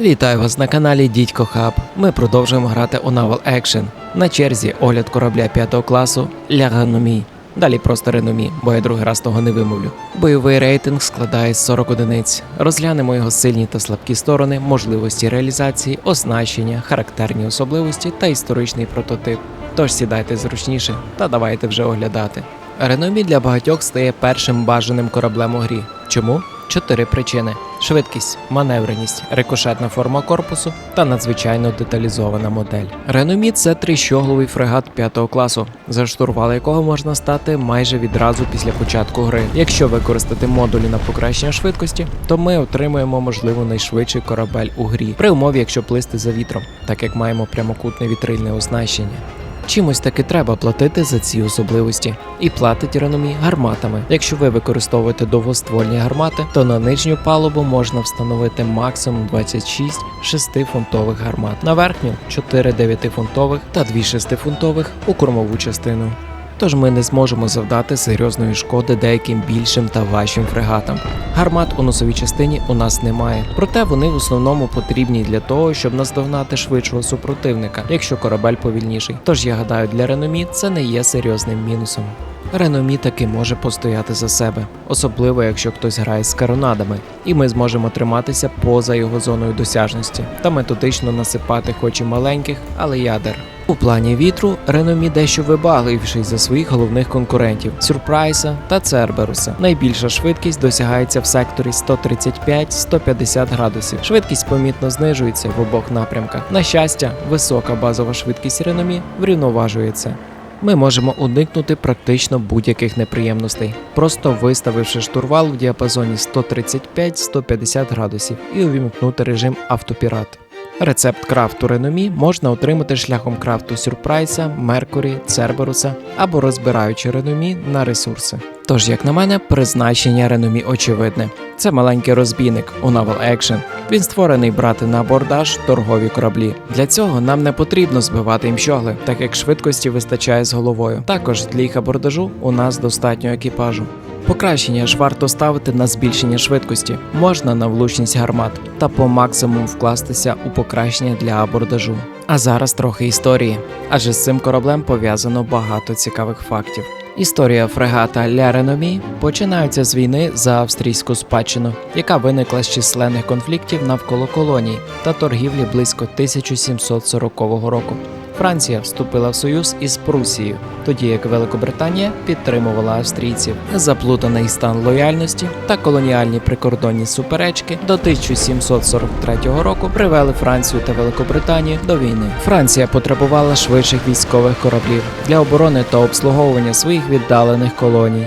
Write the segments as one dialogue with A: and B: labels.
A: Вітаю вас на каналі Дідько Хаб. Ми продовжуємо грати у Naval Action. На черзі огляд корабля 5 класу Ляганомі. Далі просто реномі, бо я другий раз того не вимовлю. Бойовий рейтинг складає 40 одиниць. Розглянемо його сильні та слабкі сторони, можливості реалізації, оснащення, характерні особливості та історичний прототип. Тож сідайте зручніше та давайте вже оглядати. Реномі для багатьох стає першим бажаним кораблем у грі. Чому? Чотири причини: швидкість, маневреність, рикошетна форма корпусу та надзвичайно деталізована модель. Реномі це трищогловий фрегат 5 класу, за штурвал якого можна стати майже відразу після початку гри. Якщо використати модулі на покращення швидкості, то ми отримуємо можливо найшвидший корабель у грі, при умові, якщо плисти за вітром, так як маємо прямокутне вітрильне оснащення. Чимось таки треба платити за ці особливості. І платить Реномі гарматами. Якщо ви використовуєте довгоствольні гармати, то на нижню палубу можна встановити максимум 26 6-фунтових гармат. На верхню 4 9-фунтових та 2 6-фунтових у кормову частину. Тож ми не зможемо завдати серйозної шкоди деяким більшим та важчим фрегатам. Гармат у носовій частині у нас немає, проте вони в основному потрібні для того, щоб наздогнати швидшого супротивника, якщо корабель повільніший. Тож я гадаю, для Реномі це не є серйозним мінусом. Реномі таки може постояти за себе, особливо якщо хтось грає з каронадами, і ми зможемо триматися поза його зоною досяжності та методично насипати хоч і маленьких, але ядер. У плані вітру Реномі дещо вибагливіший за своїх головних конкурентів Сюрпрайса та Церберуса. Найбільша швидкість досягається в секторі 135-150 градусів. Швидкість помітно знижується в обох напрямках. На щастя, висока базова швидкість Реномі врівноважується. Ми можемо уникнути практично будь-яких неприємностей, просто виставивши штурвал в діапазоні 135-150 градусів і увімкнути режим автопірат. Рецепт крафту Реномі можна отримати шляхом крафту Сюрпрайса, Меркурі, Церберуса або розбираючи Реномі на ресурси. Тож, як на мене, призначення Реномі очевидне. Це маленький розбійник у Naval Action. Він створений брати на абордаж торгові кораблі. Для цього нам не потрібно збивати їм щогли, так як швидкості вистачає з головою. Також для їх абордажу у нас достатньо екіпажу. Покращення ж варто ставити на збільшення швидкості, можна на влучність гармат та по максимуму вкластися у покращення для абордажу. А зараз трохи історії, адже з цим кораблем пов'язано багато цікавих фактів. Історія фрегата Ля Реномі починається з війни за австрійську спадщину, яка виникла з численних конфліктів навколо колоній та торгівлі близько 1740 року. Франція вступила в союз із Прусією, тоді як Великобританія підтримувала австрійців. Заплутаний стан лояльності та колоніальні прикордонні суперечки до 1743 року привели Францію та Великобританію до війни. Франція потребувала швидших військових кораблів для оборони та обслуговування своїх віддалених колоній.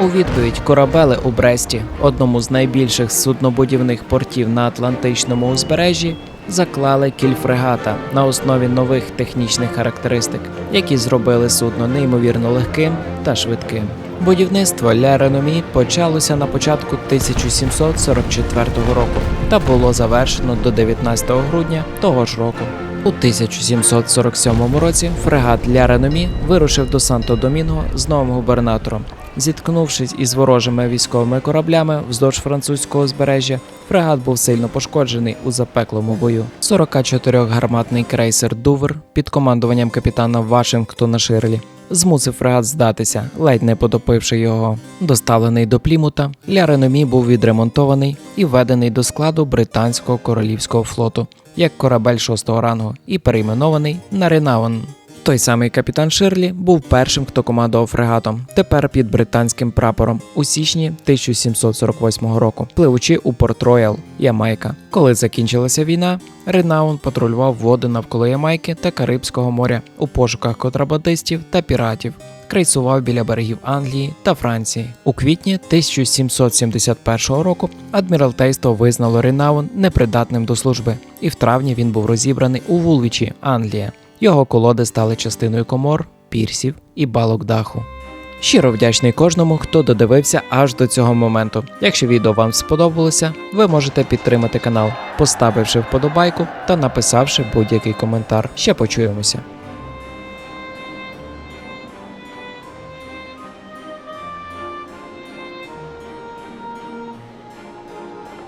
A: У відповідь корабели у Бресті, одному з найбільших суднобудівних портів на Атлантичному узбережжі, заклали кіль фрегата на основі нових технічних характеристик, які зробили судно неймовірно легким та швидким. Будівництво Ля Реномі почалося на початку 1744 року та було завершено до 19 грудня того ж року. У 1747 році фрегат Ля Реномі вирушив до Санто-Домінго з новим губернатором. Зіткнувшись із ворожими військовими кораблями вздовж французького узбережжя, фрегат був сильно пошкоджений у запеклому бою. 44-гарматний крейсер Дувр під командуванням капітана Вашингтона Ширлі змусив фрегат здатися, ледь не потопивши його. Доставлений до Плімута, Ля Реномі був відремонтований і введений до складу британського королівського флоту як корабель шостого рангу і перейменований на Ренаван. Той самий капітан Ширлі був першим, хто командував фрегатом, тепер під британським прапором у січні 1748 року, пливучи у Порт Роял, Ямайка. Коли закінчилася війна, Ренаун патрулював води навколо Ямайки та Карибського моря у пошуках контрабандистів та піратів. Крейсував біля берегів Англії та Франції. У квітні 1771 року адміралтейство визнало Ренаун непридатним до служби, і в травні він був розібраний у Вулвічі, Англія. Його колоди стали частиною комор, пірсів і балок даху. Щиро вдячний кожному, хто додивився аж до цього моменту. Якщо відео вам сподобалося, ви можете підтримати канал, поставивши вподобайку та написавши будь-який коментар. Ще почуємося.